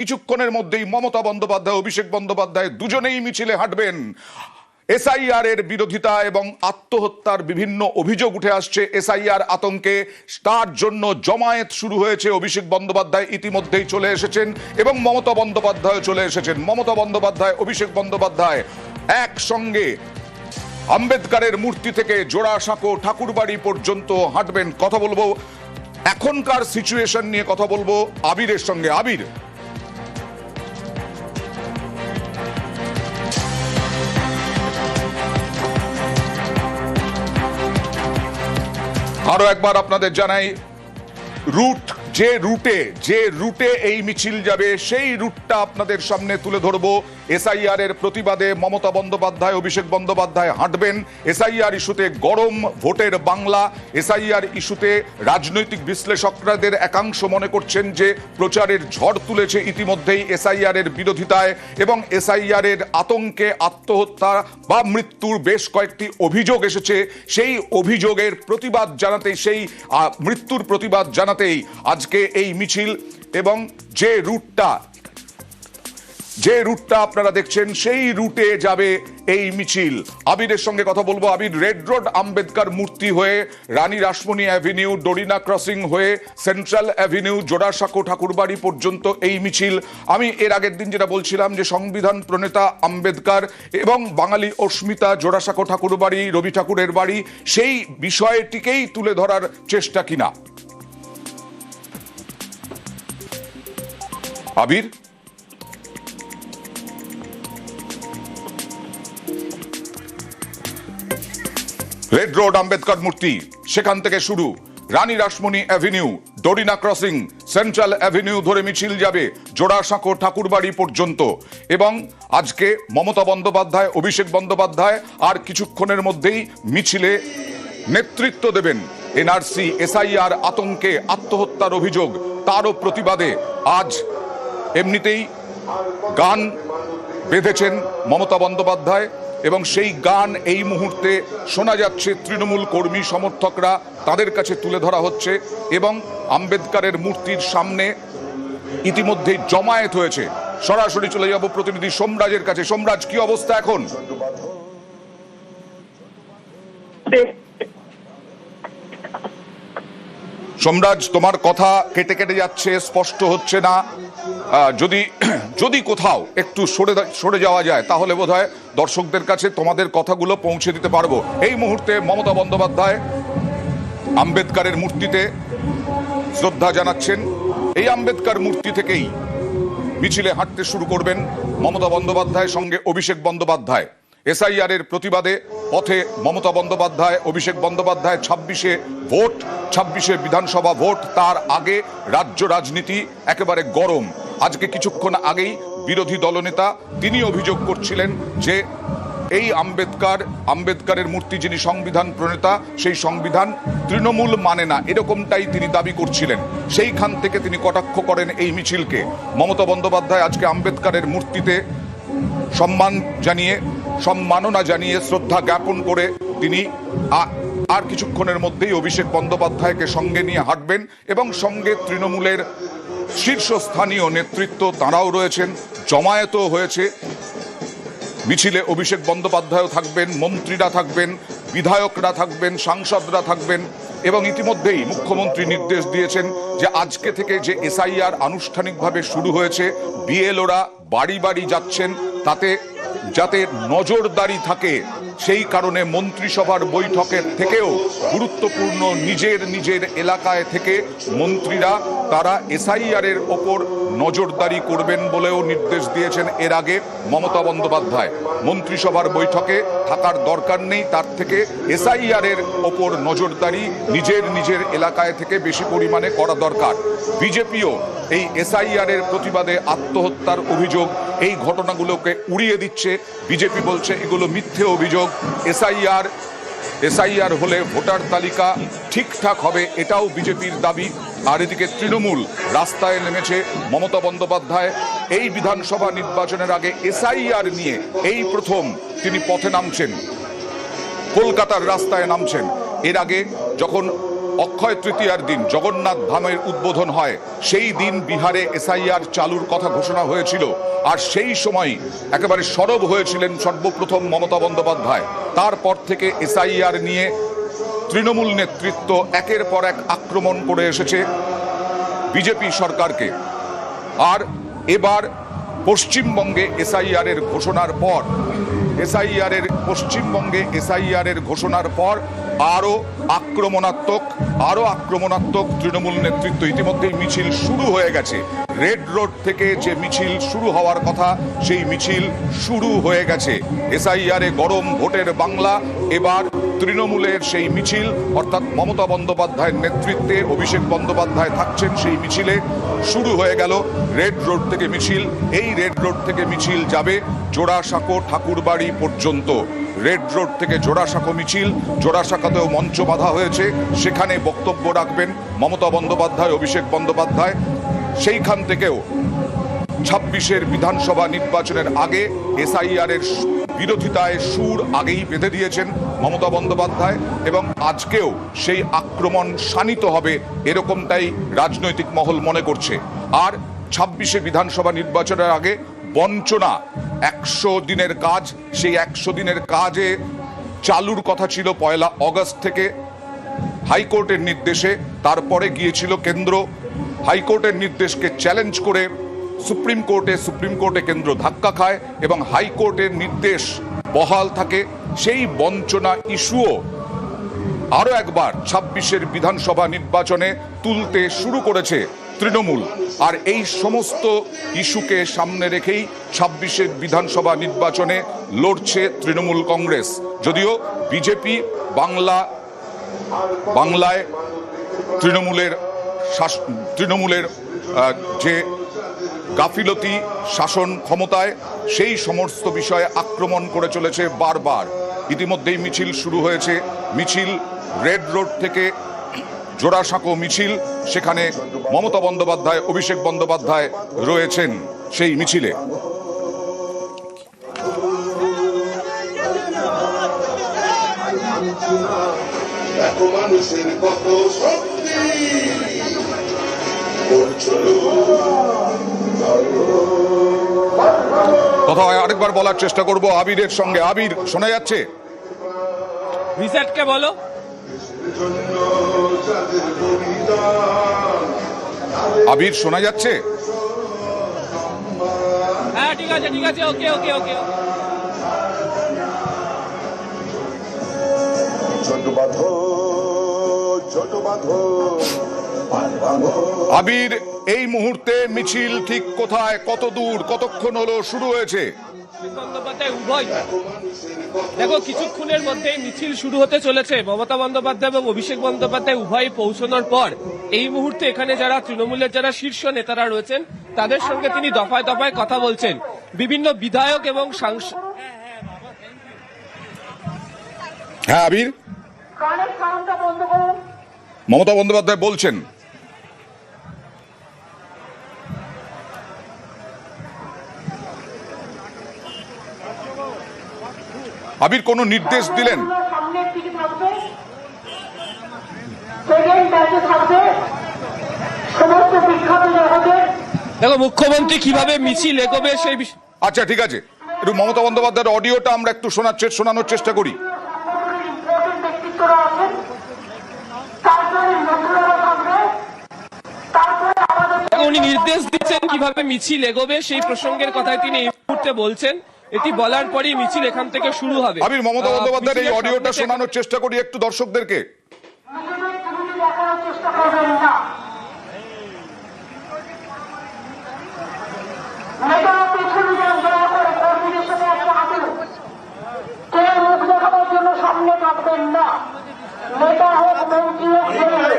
কিছুক্ষণের মধ্যেই মমতা বন্দ্যোপাধ্যায়, অভিষেক বন্দ্যোপাধ্যায় দুজনেই মিছিলে হাঁটবেন। এসআইআর এর বিরোধিতা এবং আত্মহত্যার বিভিন্ন অভিযোগ উঠে আসছে। এসআইআর আতঙ্কে তার জন্য জমায়েত শুরু হয়েছে। অভিষেক বন্দ্যোপাধ্যায় ইতিমধ্যেই চলে এসেছেন এবং মমতা বন্দ্যোপাধ্যায় চলে এসেছেন। মমতা বন্দ্যোপাধ্যায়, অভিষেক বন্দ্যোপাধ্যায় একসঙ্গে আম্বেদকারের মূর্তি থেকে জোড়াসাঁকো ঠাকুরবাড়ি পর্যন্ত হাঁটবেন। কথা বলব। এখনকার সিচুয়েশন নিয়ে কথা বলব আবিরের সঙ্গে। আবির আরও একবার আপনাদের জানাই রুট যে রুটে যে রুটে এই মিছিল যাবে, সেই রুটটা আপনাদের সামনে তুলে ধরবো। এসআইআর এর প্রতিবাদে মমতা বন্দ্যোপাধ্যায়, অভিষেক বন্দ্যোপাধ্যায় হাঁটবেন। এসআইআর ইস্যুতে গরম ভোটের বাংলা। এসআইআর ইস্যুতে রাজনৈতিক বিশ্লেষকরাদের একাংশ মনে করছেন যে প্রচারের ঝড় তুলেছে ইতিমধ্যেই এসআইআর এর বিরোধিতায় এবং এসআইআর এর আতঙ্কে আত্মহত্যা বা মৃত্যুর বেশ কয়েকটি অভিযোগ এসেছে। সেই অভিযোগের প্রতিবাদ জানাতেই, সেই মৃত্যুর প্রতিবাদ জানাতেই আজকে এই মিছিল এবং যে রুটটা যে রুটটা আপনারা দেখছেন, সেই রুটে যাবে এই মিছিল। আবিরের সঙ্গে কথা বলব। আবির রেড রোড আম্বেদকর মূর্তি হয়ে Rani Rashmoni avenue Dorina crossing হয়ে সেন্ট্রাল অ্যাভিনিউ জোড়াসাঁকো ঠাকুরবাড়ি পর্যন্ত এই মিছিল। আমি এর আগের দিন যেটা বলছিলাম যে সংবিধান প্রণেতা আম্বেদকর এবং বাঙালি অস্মিতা জোড়াসাঁকো ঠাকুরবাড়ি, রবি ঠাকুরের বাড়ি, সেই বিষয়টিকেই তুলে ধরার চেষ্টা কিনা। আবির? রেড রোড আম্বেদকর মূর্তি। সেখান থেকে শুরু। Rani Rashmoni avenue Dorina crossing central avenue ধরে মিছিল যাবে জোড়াসাঁকো ঠাকুরবাড়ি পর্যন্ত। এবং আজকে মমতা বন্দ্যোপাধ্যায়, অভিষেক বন্দ্যোপাধ্যায় আর কিছুক্ষণের মধ্যেই মিছিলে নেতৃত্ব দেবেন এনআরসি, এসআইআর আতঙ্কে আত্মহত্যার অভিযোগ, তারও প্রতিবাদে আজ এমনিতেই গান বেঁধেছেন মমতা বন্দ্যোপাধ্যায় এবং সেই গান এই মুহূর্তে শোনা যাচ্ছে তৃণমূল কর্মী সমর্থকরা, তাদের কাছে তুলে ধরা হচ্ছে এবং আম্বেদকারের মূর্তির সামনে ইতিমধ্যেই জমায়েত হয়েছে। সরাসরি চলে যাব প্রতিনিধি সোমরাজের কাছে। সোমরাজ, কি অবস্থা এখন? সোমরাজ, তোমার কথা কেটে কেটে যাচ্ছে, স্পষ্ট হচ্ছে না। যদি যদি কোথাও একটু সরে সরে যাওয়া যায়, তাহলে বোধহয় দর্শকদের কাছে তোমাদের কথাগুলো পৌঁছে দিতে পারব। এই মুহূর্তে মমতা বন্দ্যোপাধ্যায় আম্বেদকারের মূর্তিতে শ্রদ্ধা জানাচ্ছেন। এই আম্বেদকর মূর্তি থেকেই মিছিলে হাঁটতে শুরু করবেন মমতা বন্দ্যোপাধ্যায়ের সঙ্গে অভিষেক বন্দ্যোপাধ্যায়। এসআইআর এর প্রতিবাদে পথে মমতা বন্দ্যোপাধ্যায়, অভিষেক বন্দ্যোপাধ্যায়, ছাব্বিশে ভোট, ছাব্বিশে বিধানসভা ভোট, তার আগে রাজ্য রাজনীতি একেবারে গরম। আজকে কিছুক্ষণ আগেই বিরোধী দলনেতা তিনি অভিযোগ করছিলেন যে এই আম্বেদকার, আম্বেদকারের মূর্তি যিনি সংবিধান প্রণেতা, সেই সংবিধান তৃণমূল মানে না। এরকমটাই তিনি দাবি করছিলেন। সেইখান থেকে তিনি কটাক্ষ করেন এই মিছিলকে। মমতা বন্দ্যোপাধ্যায় আজকে আম্বেদকারের মূর্তিতে সম্মান জানিয়ে, সম্মাননা জানিয়ে, শ্রদ্ধা জ্ঞাপন করে তিনি আর কিছুক্ষণের মধ্যেই অভিষেক বন্দ্যোপাধ্যায়কে সঙ্গে নিয়ে হাঁটবেন এবং সঙ্গে তৃণমূলের শীর্ষস্থানীয় নেতৃত্ব তাঁরাও রয়েছেন, জমায়েতও হয়েছে। মিছিলে অভিষেক বন্দ্যোপাধ্যায়ও থাকবেন, মন্ত্রীরা থাকবেন, বিধায়করা থাকবেন, সাংসদরা থাকবেন এবং ইতিমধ্যেই মুখ্যমন্ত্রী নির্দেশ দিয়েছেন যে আজকে থেকে যে এসআইআর আনুষ্ঠানিকভাবে শুরু হয়েছে, বিএলওরা বাড়ি বাড়ি যাচ্ছেন তাতে যাতে নজরদারি থাকে, সেই কারণে মন্ত্রিসভার বৈঠকের থেকেও গুরুত্বপূর্ণ নিজের নিজের এলাকায় থেকে মন্ত্রীরা তারা এসআইআর এর ওপর নজরদারি করবেন বলেও নির্দেশ দিয়েছেন। এর আগে মমতা বন্দ্যোপাধ্যায় মন্ত্রিসভার বৈঠকে থাকার দরকার নেই, তার থেকে এসআইআর এর ওপর নজরদারি নিজের নিজের এলাকায় থেকে বেশি পরিমাণে করা দরকার। বিজেপিও এই এসআইআর এর প্রতিবাদে আত্মহত্যার অভিযোগ এই ঘটনাগুলোকে উড়িয়ে দিচ্ছে। বিজেপি বলছে এগুলো মিথ্যে অভিযোগ। এসআইআর এসআইআর হলে ভোটার তালিকা ঠিকঠাক হবে এটাও বিজেপির দাবি। আর এদিকে তৃণমূল রাস্তায় নেমেছে মমতা বন্দ্যোপাধ্যায়। এই বিধানসভা নির্বাচনের আগে এসআইআর নিয়ে এই প্রথম তিনি পথে নামছেন। কলকাতার রাস্তায় নামছেন। এর আগে যখন অক্ষয় তৃতীয়ার দিন জগন্নাথ ধামের উদ্বোধন হয়। সেই দিন বিহারে এসআইআর চালুর কথা ঘোষণা হয়েছিল। আর সেই সময় একেবারে সরব হয়েছিলেন সর্বপ্রথম মমতা বন্দ্যোপাধ্যায়। তারপর থেকে এসআইআর নিয়ে তৃণমূল নেতৃত্ব একের পর এক আক্রমণ করে এসেছে বিজেপি সরকারকে। আর এবার পশ্চিমবঙ্গে এসআইআর এর ঘোষণার পর এসআইআর এর পশ্চিমবঙ্গে এসআইআর এর ঘোষণার পর আরও আক্রমণাত্মক আরও আক্রমণাত্মক তৃণমূল নেতৃত্ব ইতিমধ্যেই মিছিল শুরু হয়ে গেছে। রেড রোড থেকে যে মিছিল শুরু হওয়ার কথা, সেই মিছিল শুরু হয়ে গেছে। এসআইআরে গরম ভোটের বাংলা, এবার তৃণমূলের সেই মিছিল, অর্থাৎ মমতা বন্দ্যোপাধ্যায়ের নেতৃত্বে অভিষেক বন্দ্যোপাধ্যায় থাকছেন সেই মিছিলে, শুরু হয়ে গেল রেড রোড থেকে মিছিল। এই রেড রোড থেকে মিছিল যাবে জোড়াসাঁকো ঠাকুরবাড়ি পর্যন্ত। রেড রোড থেকে জোড়াসাঁকো মিছিল, জোড়াসাঁকোতেও মঞ্চ বাঁধা হয়েছে। সেখানে বক্তব্য রাখবেন মমতা বন্দ্যোপাধ্যায়, অভিষেক বন্দ্যোপাধ্যায়। সেইখান থেকেও ছাব্বিশের বিধানসভা নির্বাচনের আগে এসআইআর এর বিরোধিতায় সুর আগেই বেঁধে দিয়েছেন মমতা বন্দ্যোপাধ্যায় এবং আজকেও সেই আক্রমণ শানিত হবে এরকমটাই রাজনৈতিক মহল মনে করছে। আর ছাব্বিশে বিধানসভা নির্বাচনের আগে বঞ্চনা, একশো দিনের কাজ, সেই একশো দিনের কাজে চালুর কথা ছিল পয়লা অগস্ট থেকে হাইকোর্টের নির্দেশে, তারপরে গিয়েছিল কেন্দ্র। হাইকোর্টের নির্দেশকে চ্যালেঞ্জ করে সুপ্রিম কোর্টে সুপ্রিম কোর্টে কেন্দ্র ধাক্কা খায় এবং হাইকোর্টের নির্দেশ বহাল থাকে। সেই বঞ্চনা ইস্যুও আরও একবার ছাব্বিশের বিধানসভা নির্বাচনে তুলতে শুরু করেছে তৃণমূল। আর এই সমস্ত ইস্যুকে সামনে রেখেই ছাব্বিশের বিধানসভা নির্বাচনে লড়ছে তৃণমূল কংগ্রেস। যদিও বিজেপি বাংলা, বাংলায় তৃণমূলের তৃণমূলের যে গাফিলতি, শাসন ক্ষমতায়, সেই সমস্ত বিষয়ে আক্রমণ করে চলেছে বারবার। ইতিমধ্যেই মিছিল শুরু হয়েছে। মিছিল রেড রোড থেকে জোড়াসাঁকো মিছিল, সেখানে মমতা বন্দ্যোপাধ্যায়, অভিষেক বন্দ্যোপাধ্যায় রয়েছেন সেই মিছিলে। মানুষের কত শক্তি? কথা হয় আরেকবার বলার চেষ্টা করব? আবিরের সঙ্গে। আবির শোনা যাচ্ছে? রিসেটকে বলো। আবির শোনা যাচ্ছে? হ্যাঁ ঠিক আছে ঠিক আছে ওকে ওকে ওকে। ছোট বাঁধো ছোট বাঁধো। আবির এই মুহূর্তে মিছিল ঠিক কোথায় কত দূর কতক্ষণ হলো শুরু হয়েছে? বন্দ্যোপাধ্যায় উভয়। দেখো কিছুক্ষণের মধ্যেই মিছিল শুরু হতে চলেছে। মমতা বন্দ্যোপাধ্যায় এবং অভিষেক বন্দ্যোপাধ্যায় উভয় পৌঁছানোর পর এই মুহূর্তে এখানে যারা তৃণমূলের যারা শীর্ষ নেতারা রয়েছেন তাদের সঙ্গে তিনি দফায় দফায় কথা বলছেন। বিভিন্ন বিধায়ক এবং সাংসদ হ্যাঁ আবির। মমতা বন্দ্যোপাধ্যায় বলছেন। আবির কোনো নির্দেশ দিলেন? দেখো মুখ্যমন্ত্রী কীভাবে মিছিল এগোবে সেই বিষয়ে আচ্ছা ঠিক আছে। একটু মমতা বন্দ্যোপাধ্যায়ের অডিওটা আমরা একটু শোনার শোনানোর চেষ্টা করি। উনি নির্দেশ দিচ্ছেন কীভাবে মিছিল এগোবে সেই প্রসঙ্গের কথাই তিনি এই মুহূর্তে বলছেন। এটি বলার পরেই মিছিল এখান থেকে শুরু হবে। আমি মমতা বন্দ্যোপাধ্যায়ের এই অডিওটা শোনানোর চেষ্টা করি একটু দর্শকদেরকে নিজেদের ত্রুটি দেখানোর চেষ্টা করবেন না নেতারা পেছনে যান দয়া করে কর্মীদের সাথে একটা হাঁটুন কেউ মুখ দেখানোর জন্য সামনে থাকবেন না নেতা হোক মন্ত্রী হোক যে হোক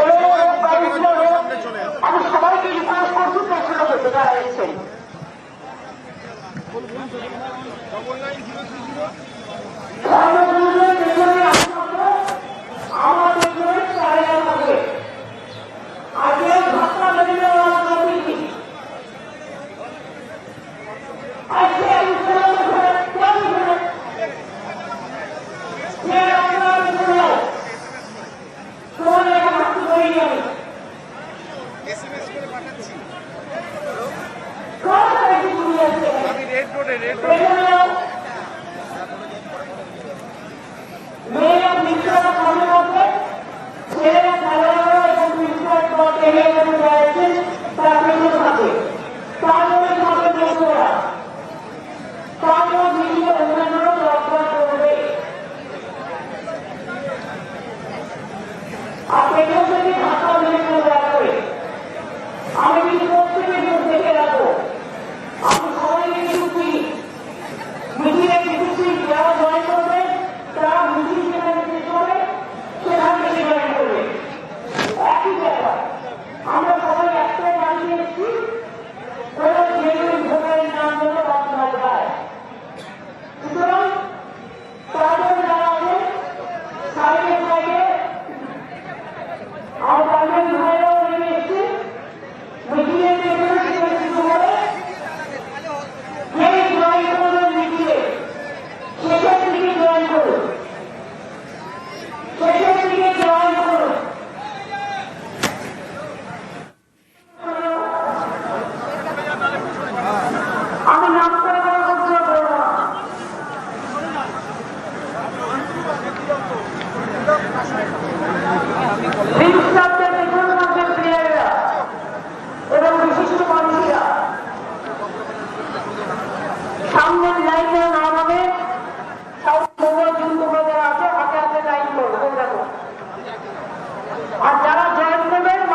এমএলএ হোক কাউন্সিলর হোক আমি সবাইকে রিকোয়েস্ট করছি পেছনে যেতে যারা এসেছেন ধর্মগুরুদের নাইন জিরো থ্রি আমাদের